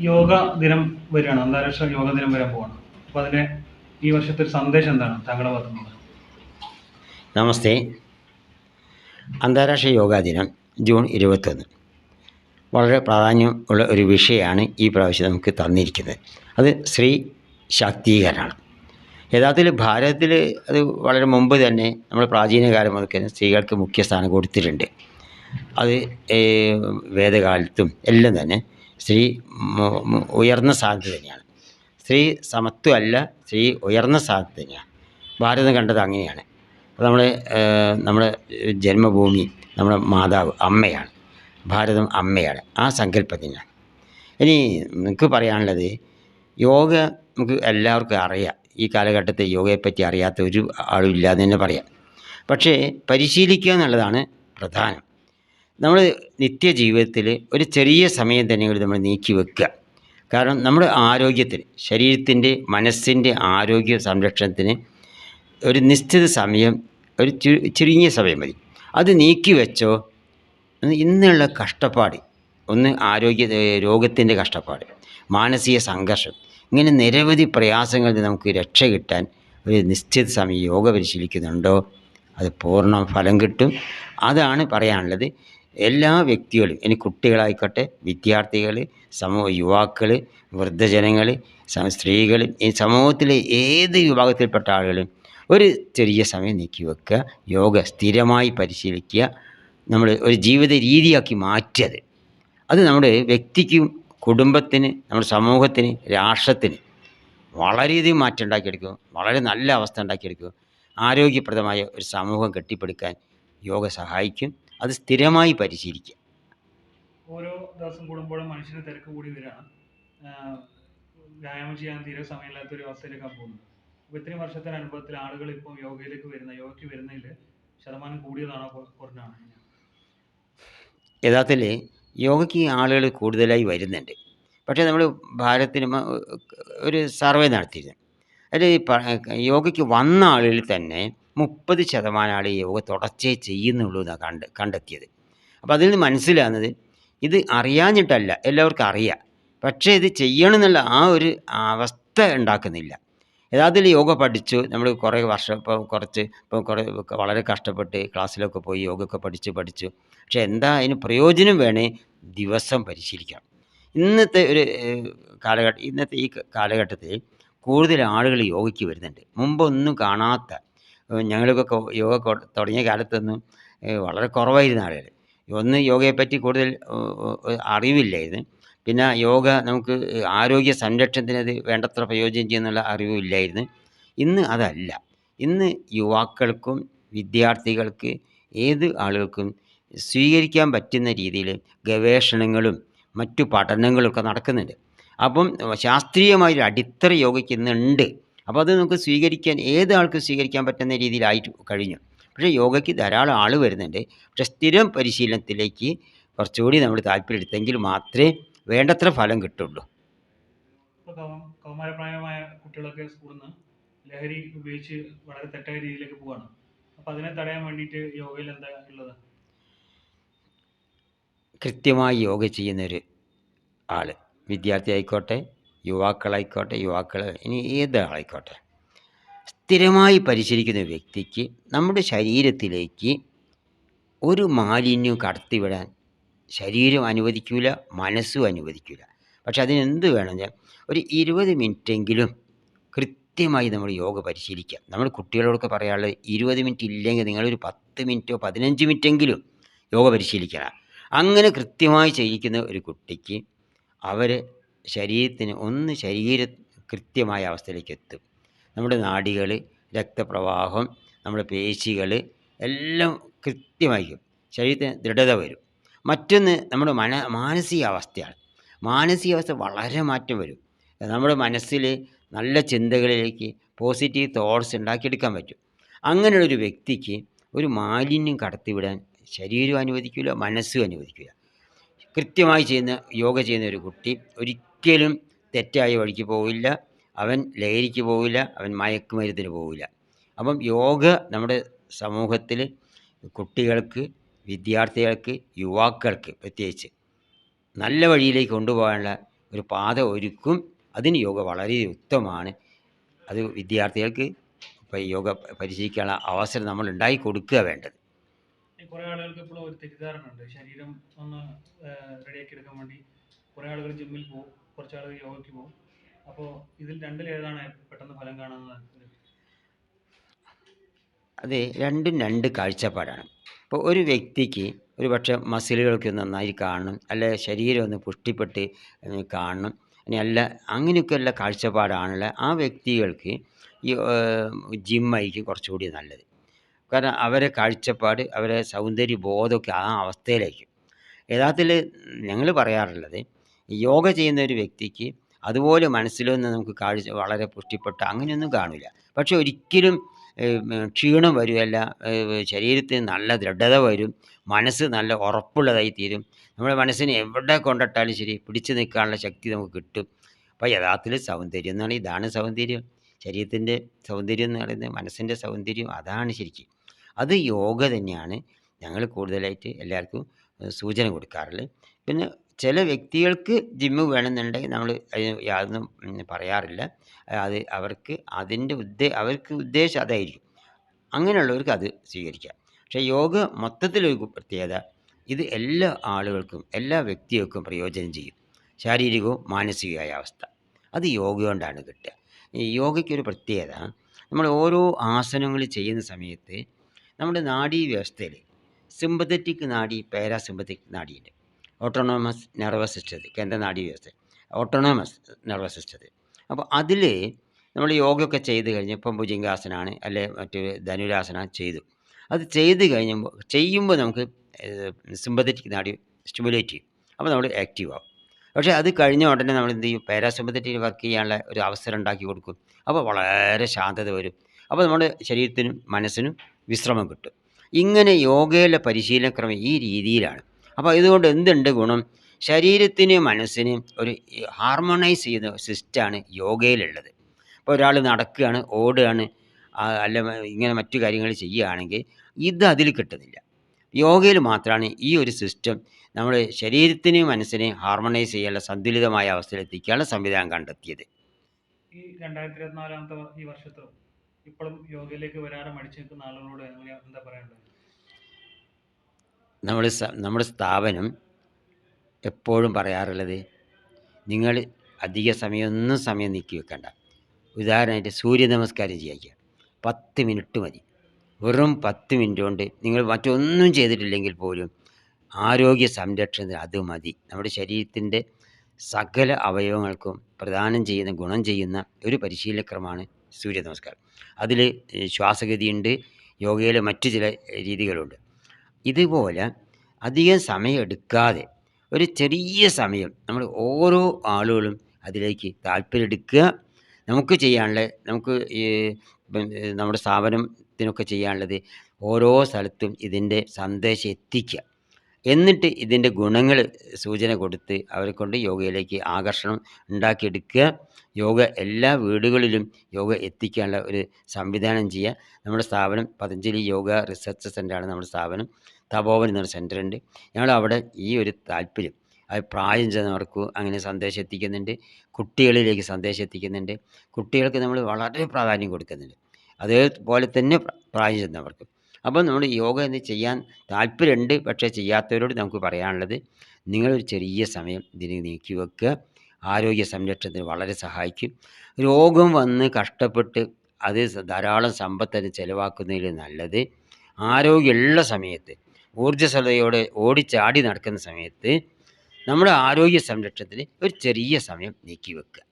യോഗ ദിനം വരികയാണ് അന്താരാഷ്ട്ര യോഗ ദിനം വരാൻ പോവാണ്. അപ്പോൾ അതിന്റെ ഈ വർഷത്തെ സന്ദേശം എന്താണ് താങ്കളുടെ ഭാഗത്തുനിന്ന് നമസ്തേ. അന്താരാഷ്ട്ര യോഗാ ദിനം ജൂൺ ഇരുപത്തൊന്ന്. വളരെ പ്രാധാന്യം ഉള്ള ഒരു വിഷയമാണ് ഈ പ്രാവശ്യം നമുക്ക് തന്നിരിക്കുന്നത്. അത് സ്ത്രീ ശാക്തീകരണമാണ് യഥാർത്ഥത്തിൽ ഭാരതത്തിൽ അത് വളരെ മുമ്പ് തന്നെ നമ്മൾ പ്രാചീന കാലം തന്നെ സ്ത്രീകൾക്ക് മുഖ്യ സ്ഥാനം കൊടുത്തിട്ടുണ്ട്. അത് വേദകാലത്തും എല്ലാം തന്നെ സ്ത്രീ ഉയർന്ന സാധ്യത തന്നെയാണ് സ്ത്രീ സമത്വമല്ല സ്ത്രീ ഉയർന്ന സാധ്യത തന്നെയാണ് ഭാരതം കണ്ടത് അങ്ങനെയാണ്. അപ്പോൾ നമ്മൾ നമ്മുടെ ജന്മഭൂമി നമ്മുടെ മാതാവ് അമ്മയാണ്. ഭാരതം അമ്മയാണ്. ആ സങ്കല്പത്തിനാണ്. ഇനി നിങ്ങൾക്ക് പറയാനുള്ളത് യോഗ നമുക്ക് എല്ലാവർക്കും അറിയാം. ഈ കാലഘട്ടത്തെ യോഗയെപ്പറ്റി അറിയാത്ത ഒരു ആളും ഇല്ലാതെ തന്നെ പറയാം. പക്ഷേ പരിശീലിക്കുക എന്നുള്ളതാണ് പ്രധാനം. നമ്മൾ നിത്യജീവിതത്തിൽ ഒരു ചെറിയ സമയം തന്നെ നമ്മൾ നീക്കി വെക്കുക. കാരണം നമ്മുടെ ആരോഗ്യത്തിന് ശരീരത്തിന്റെ മനസ്സിന്റെ ആരോഗ്യ സംരക്ഷണത്തിന് ഒരു നിശ്ചിത സമയം ഒരു ചുരുങ്ങിയ സമയം മതി. അത് നീക്കി വെച്ചോ ഇന്നുള്ള കഷ്ടപ്പാട് ഒന്ന് ആരോഗ്യ രോഗത്തിന്റെ കഷ്ടപ്പാട് മാനസിക സംഘർഷം ഇങ്ങനെ നിരവധി പ്രയാസങ്ങളിൽ നമുക്ക് രക്ഷ കിട്ടാൻ ഒരു നിശ്ചിത സമയം യോഗ പരിശീലിക്കുന്നുണ്ടോ? അത് പൂർണ ഫലം കിട്ടും. അതാണ് പറയാനുള്ളത്. എല്ലാ വ്യക്തികളും ഇനി കുട്ടികളായിക്കോട്ടെ വിദ്യാർത്ഥികൾ സമൂഹ യുവാക്കൾ വൃദ്ധജനങ്ങൾ സ്ത്രീകൾ ഈ സമൂഹത്തിലെ ഏത് വിഭാഗത്തിൽപ്പെട്ട ആളുകളും ഒരു ചെറിയ സമയം നീക്കി വെക്കുക യോഗ സ്ഥിരമായി പരിശീലിക്കുക നമ്മൾ ഒരു ജീവിത രീതിയാക്കി മാറ്റിയത്. അത് നമ്മുടെ വ്യക്തിക്കും കുടുംബത്തിന് നമ്മുടെ സമൂഹത്തിന് രാഷ്ട്രത്തിന് വളരെയധികം മാറ്റം ഉണ്ടാക്കിയെടുക്കും വളരെ നല്ല അവസ്ഥ ഉണ്ടാക്കിയെടുക്കും. ആരോഗ്യപ്രദമായ ഒരു സമൂഹം കെട്ടിപ്പടുക്കാൻ യോഗ സഹായിക്കും. അത് സ്ഥിരമായി പരിശീലിക്കുക. ഓരോ ദിവസം കൂടുമ്പോഴും മനുഷ്യന് തിരക്ക് കൂടി വരികയാണ്. വ്യായാമം ചെയ്യാൻ തീരെ സമയമില്ലാത്ത ഒരു അവസ്ഥയിലേക്കാണ് പോകുന്നത്. അപ്പോൾ ഇത്രയും വർഷത്തെ അനുഭവത്തിൽ ആളുകൾ ഇപ്പം യോഗയിലേക്ക് വരുന്ന യോഗയ്ക്ക് വരുന്നതിൽ ശതമാനം കൂടിയതാണോ കുറഞ്ഞാണ് യഥാർത്ഥത്തിൽ യോഗയ്ക്ക് ആളുകൾ കൂടുതലായി വരുന്നുണ്ട്. പക്ഷേ നമ്മൾ ഭാരതത്തിന് ഒരു സർവേ നടത്തിയിരുന്നു. അതിൽ യോഗയ്ക്ക് വന്ന ആളുകളിൽ തന്നെ മുപ്പത് ശതമാനം ആൾ യോഗ തുടർച്ചയായി ചെയ്യുന്നുള്ളൂ എന്നാണ് കണ്ട് കണ്ടെത്തിയത്. അപ്പോൾ അതിൽ നിന്ന് മനസ്സിലാകുന്നത് ഇത് അറിയാഞ്ഞിട്ടല്ല എല്ലാവർക്കും അറിയാം. പക്ഷേ ഇത് ചെയ്യണം എന്നുള്ള ആ ഒരു അവസ്ഥ ഉണ്ടാക്കുന്നില്ല. യഥാർത്ഥത്തിൽ യോഗ പഠിച്ചു നമ്മൾ കുറേ വർഷം ഇപ്പോൾ കുറച്ച് ഇപ്പോൾ കുറേ വളരെ കഷ്ടപ്പെട്ട് ക്ലാസ്സിലൊക്കെ പോയി യോഗയൊക്കെ പഠിച്ച് പഠിച്ചു. പക്ഷേ എന്താ അതിന് പ്രയോജനം വേണേ? ദിവസം പരിശീലിക്കണം. ഇന്നത്തെ ഒരു കാലഘട്ടം ഇന്നത്തെ ഈ കാലഘട്ടത്തിൽ കൂടുതൽ ആളുകൾ യോഗയ്ക്ക് വരുന്നുണ്ട്. മുമ്പൊന്നും കാണാത്ത ഞങ്ങൾക്കൊക്കെ യോഗ തുടങ്ങിയ കാലത്തൊന്നും വളരെ കുറവായിരുന്നു ആളുകൾ. ഒന്ന് യോഗയെപ്പറ്റി കൂടുതൽ അറിവില്ലായിരുന്നു. പിന്നെ യോഗ നമുക്ക് ആരോഗ്യ സംരക്ഷണത്തിന് അത് വേണ്ടത്ര പ്രയോജനം ചെയ്യുന്നുള്ള അറിവില്ലായിരുന്നു ഇന്ന് അതല്ല. ഇന്ന് യുവാക്കൾക്കും വിദ്യാർത്ഥികൾക്ക് ഏത് ആളുകൾക്കും സ്വീകരിക്കാൻ പറ്റുന്ന രീതിയിൽ ഗവേഷണങ്ങളും മറ്റു പഠനങ്ങളൊക്കെ നടക്കുന്നുണ്ട്. അപ്പം ശാസ്ത്രീയമായൊരു അടിത്തറ യോഗയ്ക്ക് ഇന്നുണ്ട്. അപ്പോൾ അത് നമുക്ക് സ്വീകരിക്കാൻ ഏത് ആൾക്ക് സ്വീകരിക്കാൻ പറ്റുന്ന രീതിയിലായിട്ട് കഴിഞ്ഞു. പക്ഷേ യോഗയ്ക്ക് ധാരാളം ആൾ വരുന്നുണ്ട്. പക്ഷേ സ്ഥിരം പരിശീലനത്തിലേക്ക് കുറച്ചുകൂടി നമ്മൾ താല്പര്യം എടുത്തെങ്കിൽ മാത്രമേ വേണ്ടത്ര ഫലം കിട്ടുള്ളൂ. കൗമാരപ്രായമായ കുട്ടികളൊക്കെ സ്കൂളിൽ നിന്ന് ലഹരി ഉപയോഗിച്ച് വളരെ തെറ്റായ രീതിയിലേക്ക് പോവാണ്. അപ്പോൾ അതിനെ തടയാൻ വേണ്ടിയിട്ട് യോഗയിൽ എന്താ ഉള്ളത്? കൃത്യമായി യോഗ ചെയ്യുന്നൊരു ആൾ വിദ്യാർത്ഥി ആയിക്കോട്ടെ യുവാക്കളായിക്കോട്ടെ യുവാക്കൾ ഇനി ഏതാളായിക്കോട്ടെ സ്ഥിരമായി പരിശീലിക്കുന്ന വ്യക്തിക്ക് നമ്മുടെ ശരീരത്തിലേക്ക് ഒരു മാലിന്യവും കടത്തിവിടാൻ ശരീരം അനുവദിക്കില്ല മനസ്സും അനുവദിക്കില്ല പക്ഷെ അതിനെന്ത് വേണം ഞാൻ? ഒരു ഇരുപത് മിനിറ്റെങ്കിലും കൃത്യമായി നമ്മൾ യോഗ പരിശീലിക്കാം നമ്മൾ കുട്ടികളോടൊക്കെ പറയാനുള്ളത് ഇരുപത് മിനിറ്റ് ഇല്ലെങ്കിൽ നിങ്ങളൊരു പത്ത് മിനിറ്റോ പതിനഞ്ച് മിനിറ്റെങ്കിലും യോഗ പരിശീലിക്കണം. അങ്ങനെ കൃത്യമായി ചെയ്യിക്കുന്ന ഒരു കുട്ടിക്ക് അവർ ശരീരത്തിന് ഒന്ന് ശരീര കൃത്യമായ അവസ്ഥയിലേക്ക് എത്തും നമ്മുടെ നാഡികൾ രക്തപ്രവാഹം നമ്മുടെ പേശികൾ എല്ലാം കൃത്യമായിരിക്കും. ശരീരത്തിന് ദൃഢത വരും. മറ്റൊന്ന് നമ്മുടെ മന മാനസികാവസ്ഥയാണ് മാനസികാവസ്ഥ വളരെ മാറ്റം വരും. നമ്മുടെ മനസ്സിൽ നല്ല ചിന്തകളിലേക്ക് പോസിറ്റീവ് തോട്ട്സ് ഉണ്ടാക്കിയെടുക്കാൻ പറ്റും. അങ്ങനെയുള്ളൊരു വ്യക്തിക്ക് ഒരു മാലിന്യം കടത്തിവിടാൻ ശരീരം അനുവദിക്കില്ല മനസ്സും അനുവദിക്കില്ല. കൃത്യമായി ചെയ്യുന്ന യോഗ ചെയ്യുന്ന ഒരു കുട്ടി ഒരിക്കലും തെറ്റായ വഴിക്ക് പോവില്ല. അവൻ ലഹരിക്ക് പോവില്ല അവൻ മയക്കുമരുന്നിന് പോവില്ല. അപ്പം യോഗ നമ്മുടെ സമൂഹത്തിൽ കുട്ടികൾക്ക് വിദ്യാർത്ഥികൾക്ക് യുവാക്കൾക്ക് പ്രത്യേകിച്ച് നല്ല വഴിയിലേക്ക് കൊണ്ടുപോകാനുള്ള ഒരു പാത ഒരുക്കും. അതിന് യോഗ വളരെ ഉത്തമമാണ്. അത് വിദ്യാർത്ഥികൾക്ക് യോഗ പരിശീലിക്കാനുള്ള അവസരം നമ്മൾ ഉണ്ടാക്കി കൊടുക്കുക വേണ്ടത്. കുറേ ആളുകൾക്ക് ഇപ്പോഴും ഒരു തെറ്റിദ്ധാരണ ഉണ്ട് ശരീരം ഒന്ന് റെഡിയാക്കി എടുക്കാൻ വേണ്ടി കുറേ ആളുകൾ ജിമ്മിൽ പോകും. കുറച്ച് ആളുകൾ യോഗയ്ക്ക് പോകും. അപ്പോൾ ഇതിൽ രണ്ടിൽ ഏതാണ് പെട്ടെന്ന് ഫലം കാണുന്നത്? അത് രണ്ടും രണ്ട് കാഴ്ചപ്പാടാണ്. ഇപ്പോൾ ഒരു വ്യക്തിക്ക് ഒരു പക്ഷേ മസിലുകൾക്ക് നന്നായി കാണണം അല്ലെ ശരീരം ഒന്ന് പുഷ്ടിപ്പെട്ട് കാണണം ഇനി അല്ല അങ്ങനെയൊക്കെയുള്ള കാഴ്ചപ്പാടാണുള്ള ആ വ്യക്തികൾക്ക് ഈ ജിമ്മായിരിക്കും കുറച്ചുകൂടി നല്ലത്. കാരണം അവരെ കാഴ്ചപ്പാട് അവരെ സൗന്ദര്യ ബോധമൊക്കെ ആ അവസ്ഥയിലേക്ക് യഥാർത്ഥത്തിൽ ഞങ്ങൾ പറയാറുള്ളത് യോഗ ചെയ്യുന്ന ഒരു വ്യക്തിക്ക് അതുപോലെ മനസ്സിലൊന്നും നമുക്ക് കാഴ്ച വളരെ പുഷ്ടിപ്പെട്ട അങ്ങനെയൊന്നും കാണില്ല. പക്ഷെ ഒരിക്കലും ക്ഷീണം വരുമല്ല ശരീരത്തിന് നല്ല ദൃഢത വരും മനസ്സ് നല്ല ഉറപ്പുള്ളതായി തീരും. നമ്മുടെ മനസ്സിനെ എവിടെ കൊണ്ടിട്ടാലും ശരി പിടിച്ചു നിൽക്കാനുള്ള ശക്തി നമുക്ക് കിട്ടും. അപ്പോൾ യഥാർത്ഥത്തിൽ സൗന്ദര്യം എന്ന് പറഞ്ഞാൽ ഇതാണ് സൗന്ദര്യം. ശരീരത്തിന്റെ സൗന്ദര്യം എന്ന് പറയുന്നത് മനസ്സിന്റെ സൗന്ദര്യം അതാണ് ശരിക്കും. അത് യോഗ തന്നെയാണ്. ഞങ്ങൾ കൂടുതലായിട്ട് എല്ലാവർക്കും സൂചന കൊടുക്കാറുള്ളത്. പിന്നെ ചില വ്യക്തികൾക്ക് ജിമ്മ് വേണമെന്നുണ്ടെങ്കിൽ നമ്മൾ അതിന് യാതൊന്നും പറയാറില്ല. അത് അവർക്ക് അതിന്റെ ഉദ്ദേ അവർക്ക് ഉദ്ദേശം അതായിരിക്കും. അങ്ങനെയുള്ളവർക്ക് അത് സ്വീകരിക്കാം. പക്ഷേ യോഗ മൊത്തത്തിലൊരു പ്രത്യേകത ഇത് എല്ലാ ആളുകൾക്കും എല്ലാ വ്യക്തികൾക്കും പ്രയോജനം ചെയ്യും. ശാരീരികവും മാനസികവുമായ അവസ്ഥ. അത് യോഗ കൊണ്ടാണ് കിട്ടുക. യോഗയ്ക്കൊരു പ്രത്യേകത നമ്മൾ ഓരോ ആസനങ്ങൾ ചെയ്യുന്ന സമയത്ത് നമ്മുടെ നാഡീ വ്യവസ്ഥയിൽ സിമ്പത്തറ്റിക് നാഡി പാരാസിമ്പത്തിക് നാഡിയുണ്ട് ഓട്ടോണോമസ് നെർവസ് സിസ്റ്റത്തിൽ കേന്ദ്ര നാഡീ വ്യവസ്ഥ? ഓട്ടോണോമസ് നെർവസ് സിസ്റ്റത്തിൽ അപ്പോൾ അതിൽ നമ്മൾ യോഗയൊക്കെ ചെയ്ത് കഴിഞ്ഞ് ഇപ്പം ഭുജംഗാസനമാണ് അല്ലെ മറ്റ് ധനുരാസന ചെയ്തു. അത് ചെയ്ത് കഴിഞ്ഞുമ്പോൾ ചെയ്യുമ്പോൾ നമുക്ക് സിമ്പത്തറ്റിക് നാഡി സ്റ്റിമുലേറ്റ് ചെയ്യും. അപ്പോൾ നമ്മൾ ആക്റ്റീവ് ആവും. പക്ഷേ അത് കഴിഞ്ഞ ഉടനെ നമ്മൾ എന്ത് ചെയ്യും? പാരാസിമ്പത്തറ്റിക് വർക്ക് ചെയ്യാനുള്ള ഒരു അവസരം ഉണ്ടാക്കി കൊടുക്കും. അപ്പോൾ വളരെ ശാന്തത വരും. അപ്പോൾ നമ്മുടെ ശരീരത്തിനും മനസ്സിനും വിശ്രമം കിട്ടും. ഇങ്ങനെ യോഗയിലെ പരിശീലനക്രമം ഈ രീതിയിലാണ്. അപ്പോൾ ഇതുകൊണ്ട് എന്തുണ്ട് ഗുണം? ശരീരത്തിന് മനസ്സിന് ഒരു ഹാർമോണൈസ് ചെയ്യുന്ന സിസ്റ്റമാണ് യോഗയിലുള്ളത്. ഇപ്പോൾ ഒരാൾ നടക്കുകയാണ് ഓടുകയാണ് അല്ല ഇങ്ങനെ മറ്റു കാര്യങ്ങൾ ചെയ്യുകയാണെങ്കിൽ ഇത് അതിൽ കിട്ടുന്നില്ല. യോഗയിൽ മാത്രമാണ് ഈ ഒരു സിസ്റ്റം നമ്മൾ ശരീരത്തിന് മനസ്സിനെ ഹാർമോണൈസ് ചെയ്യാനുള്ള സന്തുലിതമായ അവസ്ഥയിലെത്തിക്കാനുള്ള സംവിധാനം കണ്ടെത്തിയത്. ഈ രണ്ടായിരത്തി ഇരുപത്തിനാലാമത്തെ ഈ വർഷത്തിലും ഇപ്പോഴും യോഗയിലേക്ക് വരാതെ മടിച്ചു നിൽക്കുന്ന ആളുകളോട് എന്താ പറയേണ്ടത്? നമ്മൾ നമ്മുടെ സ്ഥാപനം എപ്പോഴും പറയാറുള്ളത് നിങ്ങൾ അധിക സമയമൊന്നും സമയം നീക്കി വെക്കണ്ട. ഉദാഹരണമായിട്ട് സൂര്യ നമസ്കാരം ചെയ്യാക്കുക. പത്ത് മിനിറ്റ് മതി. വെറും പത്ത് മിനിറ്റ് കൊണ്ട് നിങ്ങൾ മറ്റൊന്നും ചെയ്തിട്ടില്ലെങ്കിൽ പോലും ആരോഗ്യ സംരക്ഷണത്തിന് അത് മതി. നമ്മുടെ ശരീരത്തിന്റെ സകല അവയവങ്ങൾക്കും പ്രദാനം ചെയ്യുന്ന ഗുണം ചെയ്യുന്ന ഒരു പരിശീലനക്രമമാണ് സൂര്യ നമസ്കാരം അതിൽ ശ്വാസഗതിയുണ്ട് യോഗയിലെ മറ്റു ചില രീതികളുണ്ട്. ഇതുപോലെ അധികം സമയം എടുക്കാതെ ഒരു ചെറിയ സമയം നമ്മൾ ഓരോ ആളുകളും അതിലേക്ക് താല്പര്യം എടുക്കുക നമുക്ക് ചെയ്യാനുള്ള നമുക്ക് നമ്മുടെ സ്ഥാപനത്തിനൊക്കെ ചെയ്യാനുള്ളത് ഓരോ സ്ഥലത്തും ഇതിന്റെ സന്ദേശം എത്തിക്കുക. എന്നിട്ട് ഇതിന്റെ ഗുണങ്ങൾ സൂചന കൊടുത്ത് അവരെ കൊണ്ട് യോഗയിലേക്ക് ആകർഷണം ഉണ്ടാക്കിയെടുക്കുക. യോഗ എല്ലാ വീടുകളിലും യോഗ എത്തിക്കാനുള്ള ഒരു സംവിധാനം ചെയ്യുക. നമ്മുടെ സ്ഥാപനം പതഞ്ജലി യോഗ റിസർച്ച് സെന്ററാണ് നമ്മുടെ സ്ഥാപനം. തപോവൻ എന്നൊരു സെന്റർ ഉണ്ട് ഞങ്ങൾ അവിടെ ഈ ഒരു താല്പര്യം അത് പ്രായം ചെന്നവർക്ക് അങ്ങനെ സന്ദേശം എത്തിക്കുന്നുണ്ട്. കുട്ടികളിലേക്ക് സന്ദേശം എത്തിക്കുന്നുണ്ട്. കുട്ടികൾക്ക് നമ്മൾ വളരെ പ്രാധാന്യം കൊടുക്കുന്നുണ്ട്. അതേപോലെ തന്നെ പ്ര- പ്രായം ചെന്നവർക്കും. അപ്പോൾ നമ്മൾ യോഗ എന്ന് ചെയ്യാൻ താല്പര്യമുണ്ട് പക്ഷേ ചെയ്യാത്തവരോട് നമുക്ക് പറയാനുള്ളത് നിങ്ങളൊരു ചെറിയ സമയം ഇതിന് നീക്കി വെക്കുക. ആരോഗ്യ സംരക്ഷണത്തിന് വളരെ സഹായിക്കും. രോഗം വന്ന് കഷ്ടപ്പെട്ട് അത് ധാരാളം സമ്പത്ത് അത് ചിലവാക്കുന്നതിൽ നല്ലത്. ആരോഗ്യമുള്ള സമയത്ത് ഊർജസ്വലതയോടെ ഓടിച്ചാടി നടക്കുന്ന സമയത്ത് നമ്മുടെ ആരോഗ്യ സംരക്ഷണത്തിന് ഒരു ചെറിയ സമയം നീക്കി വെക്കുക.